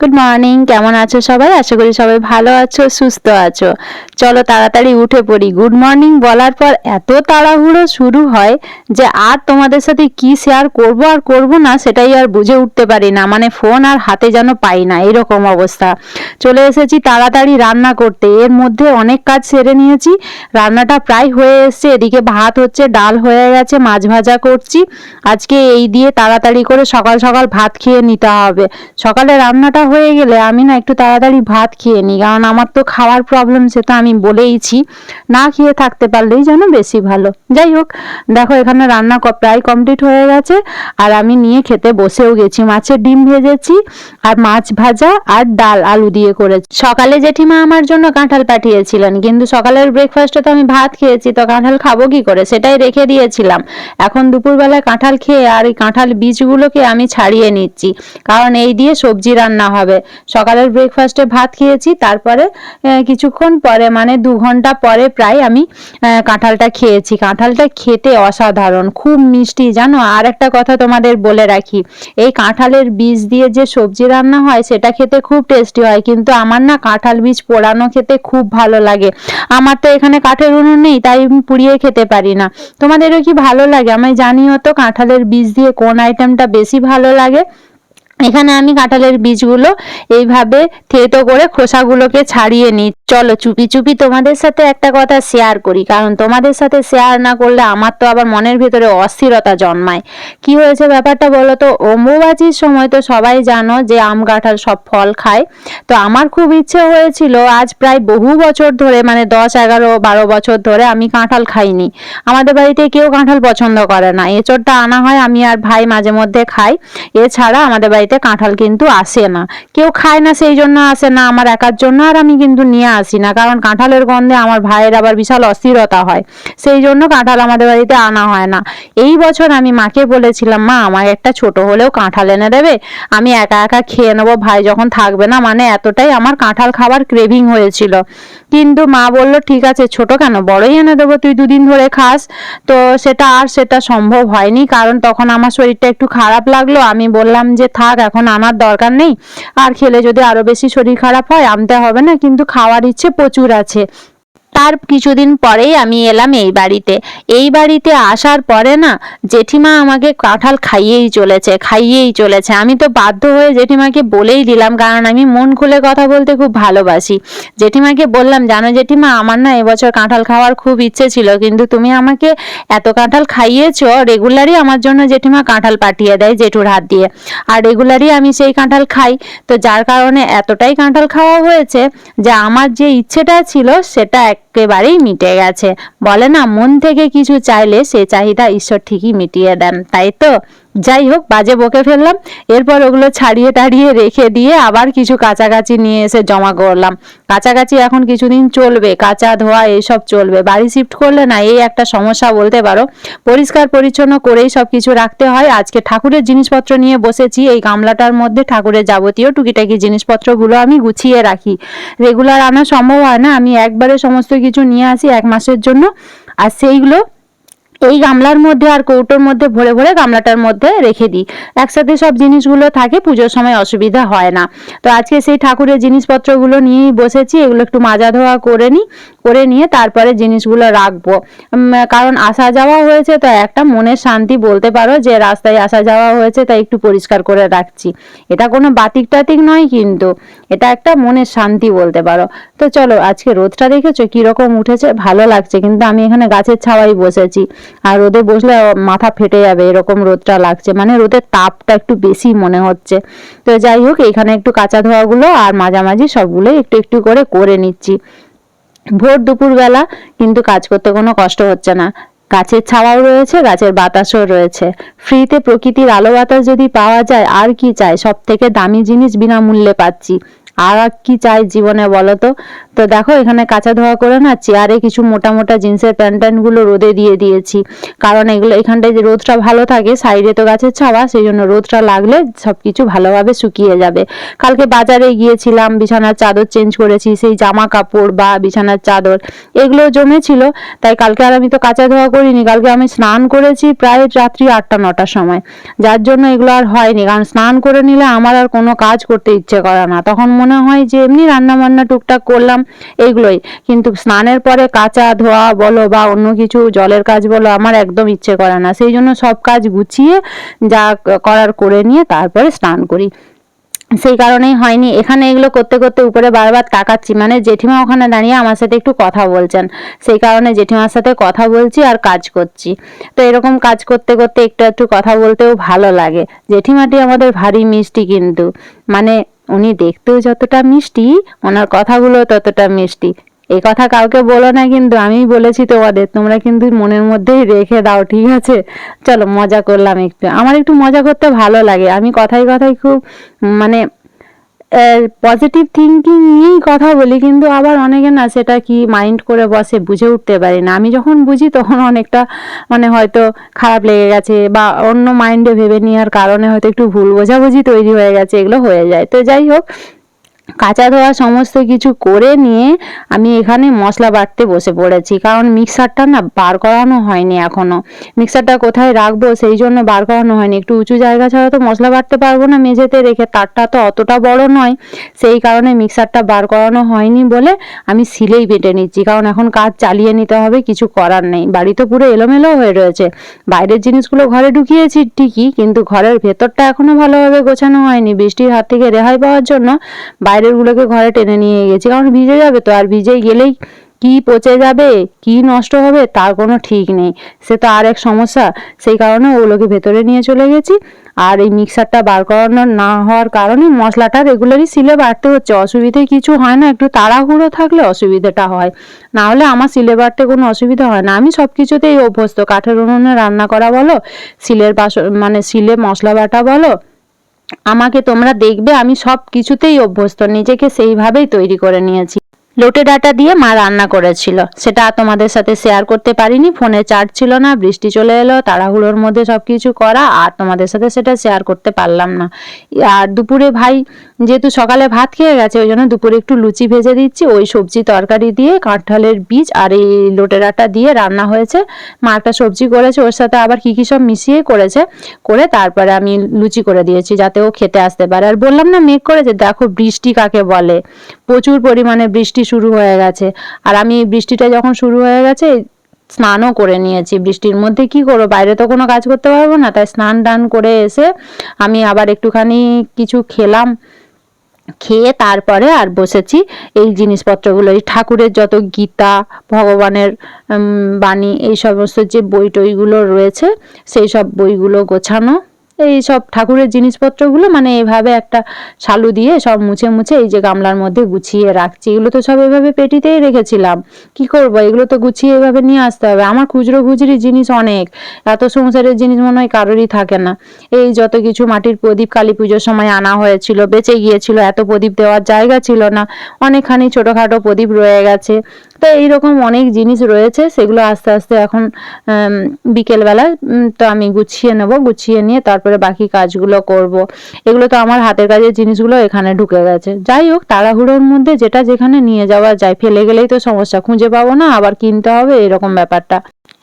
Good morning কেমন আছো সবাই? আশা করি সবাই ভালো আছো, সুস্থ আছো। চলো তাড়াতাড়ি উঠে পড়ি। গুড মর্নিং বলার পর এত তাড়াহুড়ো শুরু হয় যে আর তোমাদের সাথে কি শেয়ার করব আর করব না সেটাই আর বুঝে উঠতে পারি না। মানে ফোন আর হাতে যেন পাই না, এরকম অবস্থা। চলে এসেছি তাড়াতাড়ি রান্না করতে। এর মধ্যে অনেক কাজ সেরে নিয়েছি। রান্নাটা প্রায় হয়ে এসছে। এদিকে ভাত হচ্ছে, ডাল হয়ে গেছে, মাছ ভাজা করছি। আজকে এই দিয়ে তাড়াতাড়ি করে সকাল সকাল ভাত খেয়ে নিতে হবে। সকালে রান্নাটা হয়ে গেলে আমি না একটু তাড়াতাড়ি ভাত খেয়ে নিই। কারণ আমার তো খাওয়ার প্রবলেম সে তো আমি বলেইছি, না খেয়ে থাকতে পারলেই যেন বেশি ভালো। যাই হোক, দেখো এখানে রান্না প্রায় কমপ্লিট হয়ে গেছে, আর আমি নিয়ে খেতে বসেও গেছি। মাছের ডিম ভেজেছি, আর মাছ ভাজা আর ডাল আলু দিয়ে করেছি। সকালে জেঠিমা আমার জন্য কাঁঠাল পাঠিয়েছিলেন, কিন্তু সকালের ব্রেকফাস্টে তো আমি ভাত খেয়েছি, তো কাঁঠাল খাব কি করে? সেটাই রেখে দিয়েছিলাম। এখন দুপুরবেলায় কাঁঠাল খেয়ে আর এই কাঁঠাল বীজগুলোকে আমি ছাড়িয়ে নিচ্ছি, কারণ এই দিয়ে সবজি রান্না হবে সকালের ব্রেকফাস্টে ভাত খেয়েছি, তারপরে কিছুক্ষণ পরে মানে দু ঘণ্টা পরে প্রায় আমি কাঁঠালটা খেয়েছি। কাঁঠালটা খেতে অসাধারণ, খুব মিষ্টি। জানো, আর একটা কথা তোমাদের বলে রাখি, এই কাঁঠালের বীজ দিয়ে যে সবজি রান্না হয়, সেটা খেতে খুব টেস্টি হয়, কিন্তু আমার না কাঁঠাল বীজ পোড়ানো খেতে খুব ভালো লাগে। আমার তো এখানে কাঠের উনুন নেই, তাই পুড়িয়ে খেতে পারি না। তোমাদেরও কি ভালো লাগে? আমি জানিও তো, কাঁঠালের বীজ দিয়ে কোন আইটেমটা বেশি ভালো লাগে? এখানে আমি কাঁঠালের বীজগুলো এইভাবে থেতো করে খোসাগুলোকে ছাড়িয়ে নিই। চলো চুপি চুপি তোমাদের সাথে একটা কথা শেয়ার করি, কারণ তোমাদের সাথে শেয়ার না করলে আমার তো আবার মনের ভেতরে অস্থিরতা জন্মায়। কি হয়েছে ব্যাপারটা বলো তো? অম্বুবাচীর সময় তো সবাই জানো যে আম কাঁঠাল সব ফল খায়। তো আমার খুব ইচ্ছে হয়েছিল আজ প্রায় বহু বছর ধরে মানে দশ, এগারো, বারো বছর ধরে আমি কাঁঠাল খাইনি। আমাদের বাড়িতে কেউ কাঁঠাল পছন্দ করে না। এঁচড়টা আনা হয় আমি আর ভাই মাঝে মধ্যে খাই। এছাড়া আমাদের বাড়িতে কাঁঠাল কিন্তু আসে না। কেউ খায় না, সেই জন্য আসে না আমার একার জন্য, আর আমি কিন্তু নিয়ে আসি না, কারণ কাঁঠালের গন্ধে আমার ভাইয়ের আবার বিশাল অস্থিরতা হয়। সেই জন্য কাঁঠাল আমাদের বাড়িতে আনা হয় না। এই বছর আমি মাকে বলেছিলাম, মা আমার একটা ছোট হলেও কাঁঠাল এনে দেবে। আমি একা একা খেয়ে নেব, ভাই যখন থাকবে না মানে এতটাই আমার কাঁঠাল খাবার ক্রেভিং হয়েছিল। কিন্তু মা বলল, ঠিক আছে, ছোট কেন? বড়ই এনে দেবো, তুই দুদিন ধরে খাস। তো সেটা আর সেটা সম্ভব হয়নি, কারণ তখন আমার শরীরটা একটু খারাপ লাগল। আমি বললাম যে, থাক এখন আনার দরকার নেই। আর খেলে যদি আরও বেশি শরীর খারাপ হয়, আনতে হবে না, কিন্তু খাওয়ার ইচ্ছে প্রচুর আছে। তার কিছুদিন পরেই আমি এলাম এই বাড়িতে। এই বাড়িতে আসার পরে না, জেঠিমা আমাকে কাঁঠাল খাইয়েই চলেছে খাইয়েই চলেছে। আমি তো বাধ্য হয়ে জেঠিমাকে বলেই দিলাম, কারণ আমি মন খুলে কথা বলতে খুব ভালোবাসি। জেঠিমাকে বললাম, জানো জেঠিমা, আমার না এবছর কাঁঠাল খাওয়ার খুব ইচ্ছে ছিল, কিন্তু তুমি আমাকে এত কাঁঠাল খাইয়েছ, রেগুলারই আমার জন্য জেঠিমা কাঁঠাল পাঠিয়ে দেয় জেঠুর হাত দিয়ে। আর রেগুলারই আমি সেই কাঁঠাল খাই। তো যার কারণে এতটাই কাঁঠাল খাওয়া হয়েছে, যে আমার যে ইচ্ছেটা ছিল, সেটা একেবারেই মিটে গেছে। বলে না, মন থেকে কিছু চাইলে সে চাহিদা ঈশ্বর ঠিকই মিটিয়ে দেন, তাই তো? যাই হোক, বাজে বকে ফেললাম। এরপর ওগুলো ছাড়িয়ে টাড়িয়ে রেখে দিয়ে আবার কিছু কাছাকাছি নিয়ে এসে জমা করলাম। কাছাকাছি এখন কিছুদিন চলবে, কাঁচা ধোয়া এইসব চলবে। বাড়ি শিফট করলে না, এই একটা সমস্যা বলতে পারো। পরিষ্কার পরিচ্ছন্ন করেই সব কিছু রাখতে হয়। আজকে ঠাকুরের জিনিসপত্র নিয়ে বসেছি। এই গামলাটার মধ্যে ঠাকুরের যাবতীয় টুকিটাকি জিনিসপত্রগুলো আমি গুছিয়ে রাখি। রেগুলার আনা সম্ভব হয় না। আমি একবারে সমস্ত কিছু নিয়ে আসি এক মাসের জন্য। আর সেইগুলো এই গামলার মধ্যে আর কৌটোর মধ্যে ভরে ভরে গামলাটার মধ্যে রেখে দিই। একসাথে সব জিনিসগুলো থাকে, পুজোর সময় অসুবিধা হয় না। তো আজকে সেই ঠাকুরের জিনিসপত্রগুলো নিয়েই বসেছি, এগুলো একটু মাজা ধোয়া করে নিই, করে নিয়ে তারপরে জিনিসগুলো রাখব। কারণ আসা যাওয়া হয়েছে, তো একটা মনের শান্তি বলতে পারো যে রাস্তায় আসা যাওয়া হয়েছে, তাই একটু পরিষ্কার করে রাখছি। এটা কোনো বাতিক টাতিক নয় কিন্তু, এটা একটা মনের শান্তি বলতে পারো। তো চলো আজকে রোদটা দেখেছ? কীরকম উঠেছে? ভালো লাগছে, কিন্তু আমি এখানে গাছের ছাওয়াই বসেছি। আর রোদে বসলে মাথা ফেটে যাবে, এরকম রোদটা লাগছে। মানে রোদের তাপটা একটু বেশি মনে হচ্ছে। তো যাই হোক, এখানে একটু কাঁচা ধোয়াগুলো আর মাঝামাঝি সবগুলোই একটু একটু করে করে নিচ্ছি। ভোর দুপুরবেলা কিন্তু কাজ করতে কোনো কষ্ট হচ্ছে না। গাছের ছাওয়াও রয়েছে, গাছের বাতাসও রয়েছে। ফ্রিতে প্রকৃতির আলো বাতাস যদি পাওয়া যায়, আর কি চাই? সব থেকে দামি জিনিস বিনামূল্যে পাচ্ছি। আর কি চাই জীবনে বলো তো? তো দেখো, এখানে কাঁচা ধোয়া করে না চেয়ারে কিছু মোটা মোটা জিন্সের প্যান্ট ট্যান্টগুলো রোদে দিয়ে দিয়েছি। কারণ এগুলো, এখানটায় যে রোদটা ভালো থাকে, সাইডে তো গাছের ছাওয়া, সেই জন্য রোদটা লাগলে সব কিছু ভালোভাবে শুকিয়ে যাবে। কালকে বাজারে গিয়েছিলাম, বিছানার চাদর চেঞ্জ করেছি, সেই জামা কাপড় বা বিছানার চাদর, এগুলো জমেছিল। তাই কালকে আর আমি তো কাঁচা ধোয়া করিনি, কালকে আমি স্নান করেছি প্রায় রাত্রি আটটা, নটার সময়। যার জন্য এগুলো আর হয়নি, কারণ স্নান করে নিলে আমার আর কোনো কাজ করতে ইচ্ছে করে না। তখন মনে হয় যে এমনি রান্না বান্না টুকটাক করলাম, এইগুলোই। কিন্তু স্নানের পরে কাঁচা ধোয়া বলো বা অন্য কিছু, জলের কাজ বলো, আমার একদম ইচ্ছে করে না। সেই জন্য সব কাজ গুছিয়ে যা করার করে নিয়ে তারপরে স্নান করি। সেই কারণেই হয়নি। এখানে এগুলো করতে করতে উপরে বারবার তাকাচ্ছি। মানে জেঠিমা ওখানে দাঁড়িয়ে আমার সাথে একটু কথা বলছেন। সেই কারণে জেঠিমার সাথে কথা বলছি আর কাজ করছি। তো এরকম কাজ করতে করতে একটু একটু কথা বলতেও ভালো লাগে। জেঠিমাটি আমাদের ভারী মিষ্টি কিন্তু। মানে উনি দেখতেও যতটা মিষ্টি, ওনার কথাগুলো ততটা মিষ্টি। এই কথা কাউকে বলো না কিন্তু আমি বলেছি তোমাদের, তোমরা কিন্তু মনের মধ্যেই রেখে দাও, ঠিক আছে? চলো মজা করলাম একটু। আমার একটু মজা করতে ভালো লাগে। আমি কথায় কথায় খুব মানে পজিটিভ থিঙ্কিং নিয়েই কথা বলি, কিন্তু আবার অনেকে না সেটা কি মাইন্ড করে বসে বুঝে উঠতে পারি না। আমি যখন বুঝি তখন অনেকটা মানে হয়তো খারাপ লেগে গেছে বা অন্য মাইন্ডে ভেবে নেওয়ার কারণে হয়তো একটু ভুল বোঝাবুঝি তৈরি হয়ে গেছে, এগুলো হয়ে যায়। তো যাই হোক কাঁচা ধোয়া সমস্ত কিছু করে নিয়ে আমি এখানে মশলা বাটতে বসে পড়েছি। কারণ মিক্সারটা না বার করানো হয়নি এখনও। মিক্সারটা কোথায় রাখব সেই জন্য বার করানো হয়নি। একটু উঁচু জায়গা ছাড়া তো মশলা বাটতে পারব না মেঝেতে রেখে। তারটা তো অতটা বড় নয়। সেই কারণে মিক্সারটা বার করানো হয়নি বলে আমি সিলেই বেটে নিচ্ছি। কারণ এখন কাজ চালিয়ে নিতে হবে, কিছু করার নেই। বাড়ি তো পুরো এলোমেলো হয়ে রয়েছে। বাইরের জিনিসগুলো ঘরে ঢুকিয়েছি ঠিকই, কিন্তু ঘরের ভেতরটা এখনও ভালোভাবে গোছানো হয়নি। বৃষ্টির হাত থেকে রেহাই পাওয়ার জন্য বাইরেরগুলোকে ঘরে টেনে নিয়ে গেছি। কারণ ভিজে যাবে তো, আর ভিজে গেলেই কি পচে যাবে, কি নষ্ট হবে তার কোনো ঠিক নেই। সে তো আর এক সমস্যা, সেই কারণে ওগুলোকে ভেতরে নিয়ে চলে গেছি। আর এই মিক্সারটা বার করানো না হওয়ার কারণে মশলাটা রেগুলারই সিলে বাড়তে হচ্ছে। অসুবিধে কিছু হয় না, একটু তাড়াহুড়ো থাকলে অসুবিধাটা হয়। না হলে আমার সিলে বাড়তে কোনো অসুবিধা হয় না। আমি সব কিছুতেই অভ্যস্ত। কাঠের উনুনে রান্না করা বলো সিলের বাস মানে সিলে মশলা বাটা বলো আমাকে তোমরা দেখবে, আমি সব কিছুতেই অভ্যস্ত, নিজেকে সেইভাবেই তৈরি করে নিয়েছি। লোটে ডাটা দিয়ে মা রান্না করেছিল। সেটা তোমাদের সাথে শেয়ার করতে পারিনি, ফোনে চার্জ ছিল না, বৃষ্টি চলে এলো, তাড়াহুড়োর মধ্যে সব কিছু করা, আর তোমাদের সাথে সেটা শেয়ার করতে পারলাম না। আর দুপুরে ভাই যেহেতু সকালে ভাত খেয়ে গেছে, ওই জন্য দুপুরে একটু লুচি ভেজে দিচ্ছি, ওই সবজি তরকারি দিয়ে, কাঁঠালের বীজ আর এই লোটে ডাটা দিয়ে রান্না হয়েছে। মা একটা সবজি করেছে, ওর সাথে আবার কী কী সব মিশিয়ে করেছে, করে তারপরে আমি লুচি করে দিয়েছি, যাতে ও খেতে আসতে পারে। আর বললাম না, মেঘ করেছে, দেখো বৃষ্টি কাকে বলে। প্রচুর পরিমাণে বৃষ্টি শুরু হয়ে গেছে। আর আমি বৃষ্টিটা যখন শুরু হয়ে গেছে, স্নানও করে নিয়েছি। বৃষ্টির মধ্যে কি করব? বাইরে তো কোনো কাজ করতে পারব না, তাই স্নান টান করে এসে আমি আবার একটুখানি কিছু খেলাম। খেয়ে তারপরে আর বসেছি এই জিনিসপত্রগুলো, এই ঠাকুরের যত গীতা, ভগবানের বাণী, এই সমস্ত যে বই টইগুলো রয়েছে, সেই সব বইগুলো গোছানো। এই সব ঠাকুরের জিনিসপত্রগুলো মানে এভাবে একটা শালু দিয়ে সব মুছে মুছে এই যে গামলার মধ্যে গুছিয়ে রাখছি। এগুলো তো সব এভাবে পেটিতেই রেখেছিলাম। কি করব? এগুলো তো গুছিয়ে এভাবে নিয়ে আসতে হবে। আমার খুচরো খুচরি জিনিস অনেক। এত সংসারের জিনিস মনে হয় কারোরই থাকে না। এই যত কিছু মাটির প্রদীপ কালী পুজোর সময় আনা হয়েছিল, বেঁচে গিয়েছিল, এত প্রদীপ দেওয়ার জায়গা ছিল না। অনেকখানি ছোটোখাটো প্রদীপ রয়ে গেছে। তো এইরকম অনেক জিনিস রয়েছে, সেগুলো আস্তে আস্তে এখন বিকেলবেলা তো আমি গুছিয়ে নেব, গুছিয়ে নিয়ে তারপরে বাকি কাজগুলো করব। এগুলো তো আমার হাতের কাজের জিনিসগুলো এখানে ঢুকে গেছে যাই হোক, তাড়াহুড়োর মধ্যে যেটা যেখানে নিয়ে যাওয়া যায়, ফেলে গেলেই তো সমস্যা, খুঁজে পাবো না, আবার কিনতে হবে, এরকম ব্যাপারটা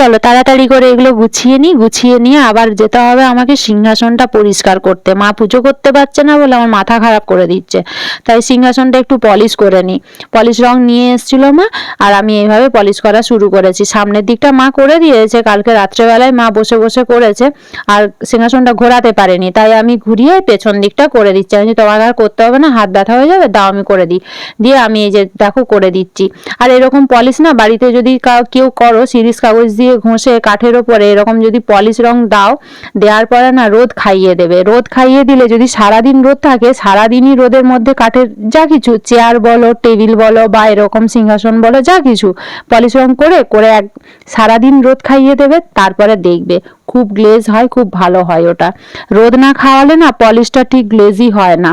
চলো তাড়াতাড়ি করে এগুলো গুছিয়ে নিই, গুছিয়ে নিয়ে আবার যেতে হবে আমাকে সিংহাসনটা পরিষ্কার করতে। মা পুজো করতে পারছে না বলে আমার মাথা খারাপ করে দিচ্ছে। তাই সিংহাসনটা একটু পলিশ করে নিই। পলিশ রং নিয়ে এসেছিল মা, আর আমি এইভাবে পলিশ করা শুরু করেছি। সামনের দিকটা মা করে দিয়েছে, কালকে রাত্রেবেলায় মা বসে বসে করেছে, আর সিংহাসনটা ঘোরাতে পারেনি। তাই আমি ঘুরিয়ে পেছন দিকটা করে দিচ্ছি। আমি তোমাকে আর করতে হবে না, হাত ব্যথা হয়ে যাবে, দাও আমি করে দিই। দিয়ে আমি এই যে দেখো করে দিচ্ছি। আর এরকম পলিশ না, বাড়িতে যদি কেউ করো, সিরিজ কাগজ দিয়ে ঘষে কাঠের ওপরে এরকম যদি পলিশ রং দাও, দেওয়ার পরে না রোদ খাইয়ে দেবে। রোদ খাইয়ে দিলে যদি সারাদিন রোদ থাকে, সারাদিনই রোদের মধ্যে কাঠের যা কিছু চেয়ার বলো টেবিল বলো বা এরকম সিংহাসন বলো, যা কিছু পলিশ রং করে করে এক সারাদিন রোদ খাইয়ে দেবে, তারপরে দেখবে। খুব গ্লেজ হয়, খুব ভালো হয় ওটা। রোদ না খাওয়ালে না পলিশটা ঠিক গ্লেজই হয় না।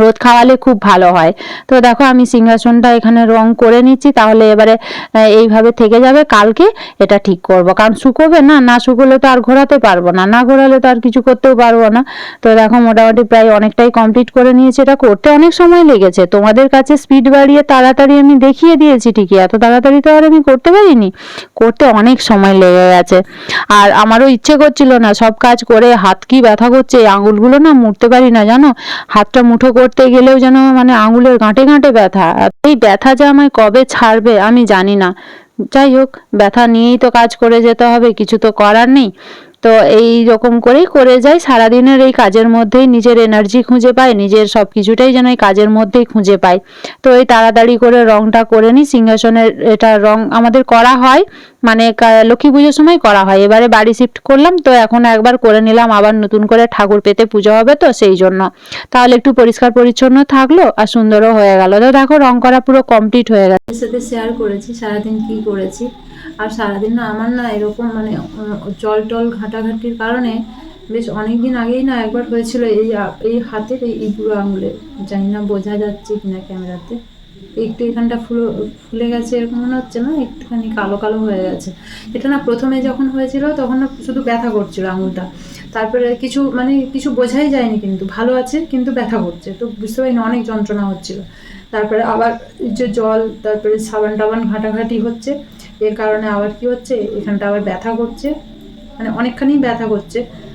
রোদ খাওয়ালে খুব ভালো হয়। তো দেখো আমি সিংহাসনটা এখানে রং করে নিচ্ছি, তাহলে এবারে এইভাবে থেকে যাবে। কালকে এটা ঠিক করব। কারণ শুকোবে না না শুকোলে তো আর ঘোরাতে পারব না না ঘোরালে তো আর কিছু করতেও পারব না। তো দেখো মোটামুটি প্রায় অনেকটাই কমপ্লিট করে নিয়েছি। এটা করতে অনেক সময় লেগেছে। তোমাদের কাছে স্পিড বাড়িয়ে তাড়াতাড়ি আমি দেখিয়ে দিয়েছি ঠিকই। এত তাড়াতাড়ি তো আর আমি করতে পারিনি। করতে অনেক সময় লেগে গেছে। আর আমারও ইচ্ছে করছিল না সব কাজ করে হাত কি ব্যথা করছে আঙুলগুলো না মুড়তে পারি না, জানো? হাতটা মুঠো করতে গেলেও যেন মানে আঙুলের গাঁটে গাঁটে ব্যথা। এই ব্যথা যে আমায় কবে ছাড়বে আমি জানি না। যাই হোক, ব্যথা নিয়েই তো কাজ করে যেতে হবে, কিছু তো করার নেই। তো এই রকম করেই করে যাই। সারাদিনের এই কাজের মধ্যেই নিজের এনার্জি খুঁজে পাই, নিজের সব কিছুটাই যেন এই কাজের মধ্যেই খুঁজে পাই। তো এই তাড়াতাড়ি করে রংটা করে নিই, সিংহাসনের এটা রং আমাদের করা হয়। মানে লক্ষ্মী পুজোর সময় করা হয়। এবারে বাড়ি শিফট করলাম, তো এখন একবার করে নিলাম, আবার নতুন করে ঠাকুর পেতে পুজো হবে তো সেই জন্য। তাহলে একটু পরিষ্কার পরিচ্ছন্ন থাকল আর সুন্দরও হয়ে গেল। তো দেখো রং করা পুরো কমপ্লিট হয়ে গেছে। সাথে শেয়ার করেছি, সারাদিন কি করেছি। আর সারাদিন না আমার না এরকম মানে জল টল ঘাটাঘাটির কারণে বেশ অনেক দিন আগেই না একবার হয়েছিল এই এই হাতের এই বুড়ো আঙুলে। জানি না বোঝা যাচ্ছে কিনা ক্যামেরাতে। একটু এখানটা ফুলে ফুলে গেছে এরকম মনে হচ্ছে না? একটুখানি কালো কালো হয়ে গেছে। এটা না প্রথমে যখন হয়েছিল তখন না শুধু ব্যথা করছিল আঙুলটা। তারপরে কিছু মানে কিছু বোঝাই যায়নি কিন্তু। ভালো আছে কিন্তু ব্যথা করছে। তো বুঝতে পারিনি অনেক যন্ত্রণা হচ্ছিল। তারপরে আবার যে জল, তারপরে সাবান টাবান ঘাটাঘাটি হচ্ছে। এর কারণে আবার কি হচ্ছে? এখানটা আবার ব্যথা করছে। মানে অনেকখানি ব্যথা করছে।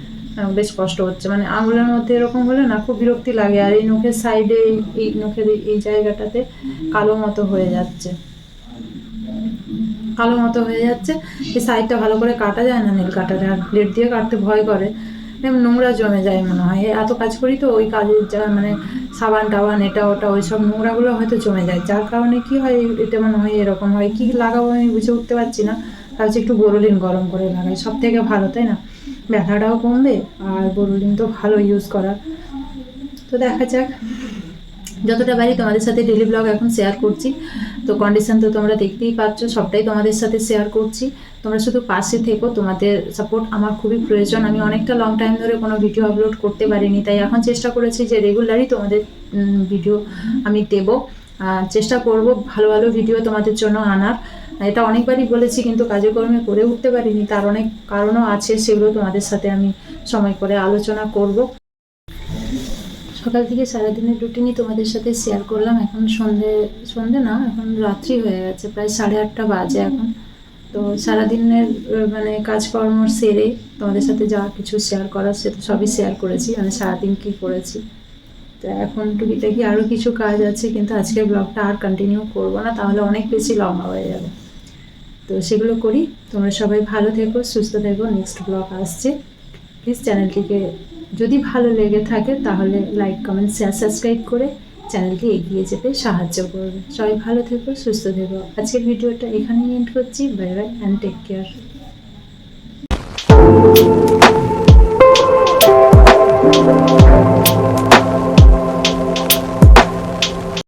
বেশ কষ্ট হচ্ছে। মানে আঙুলের মধ্যে এরকম হলে না খুব বিরক্তি লাগে, আর এই নখের সাইডে এই নখের এই- জায়গাটাতে কালো মতো হয়ে যাচ্ছে। কালো মতো হয়ে যাচ্ছে। এই সাইডটা ভালো করে কাটা যায় না নীল কাটারে, আর ব্লেড দিয়ে কাটতে ভয় করে। নোংরা জমে যায় মনে হয়। এত কাজ করি তো ওই কাজের যা মানে সাবান টাবান এটা ওটা, ওই সব নোংরাগুলো হয়তো জমে যায়। যার কারণে কি হয়, এটা মনে হয় এরকম হয়। কি লাগাবো আমি বুঝে উঠতে পারছি না। ভাবছি একটু বোরোলিন গরম করে লাগাই। সব থেকে ভালো, তাই না? ব্যথাটাও কমবে আর বোরোলিন তো ভালো ইউজ করা। তো দেখা যাক। যতটা পারি তোমাদের সাথে ডেলি ব্লগ এখন শেয়ার করছি। তো কন্ডিশন তো তোমরা দেখতেই পাচ্ছ, সবটাই তোমাদের সাথে শেয়ার করছি। তোমরা শুধু পাশে থেকো, তোমাদের সাপোর্ট আমার খুবই প্রয়োজন। আমি অনেকটা লং টাইম ধরে কোনো ভিডিও আপলোড করতে পারিনি, তাই এখন চেষ্টা করেছি যে রেগুলারই তোমাদের ভিডিও আমি দেব। চেষ্টা করব ভালো ভালো ভিডিও তোমাদের জন্য আনার। এটা অনেকবারই বলেছি কিন্তু কাজকর্মে করে উঠতে পারিনি। তার অনেক কারণও আছে সেগুলো তোমাদের সাথে আমি সময় করে আলোচনা করব। সকাল থেকে সারাদিনের রুটিনই তোমাদের সাথে শেয়ার করলাম। এখন সন্ধে সন্ধে না এখন রাত্রি হয়ে গেছে প্রায় সাড়ে আটটা বাজে এখন। তো সারাদিনের মানে কাজকর্ম সেরে তোমাদের সাথে যা কিছু শেয়ার করার সে তো সবই শেয়ার করেছি মানে সারাদিন কী করেছি। তো এখন টুকিটাকি আরও কিছু কাজ আছে কিন্তু আজকের ব্লগটা আর কন্টিনিউ করব না তাহলে অনেক বেশি লম্বা হয়ে যাবে। তো সেগুলো করি। তোমরা সবাই ভালো থেকো, সুস্থ থেকো। নেক্সট ব্লগ আসছে। প্লিজ চ্যানেলটিকে যদি ভালো লেগে থাকে, তাহলে লাইক কমেন্ট শেয়ার সাবস্ক্রাইব করে চ্যানেলটি এগিয়ে যেতে সাহায্য করবে। সবাই ভালো থেকো, সুস্থ থেকো। আজকের ভিডিওটা এখানেই এন্ড করছি। Bye bye and take care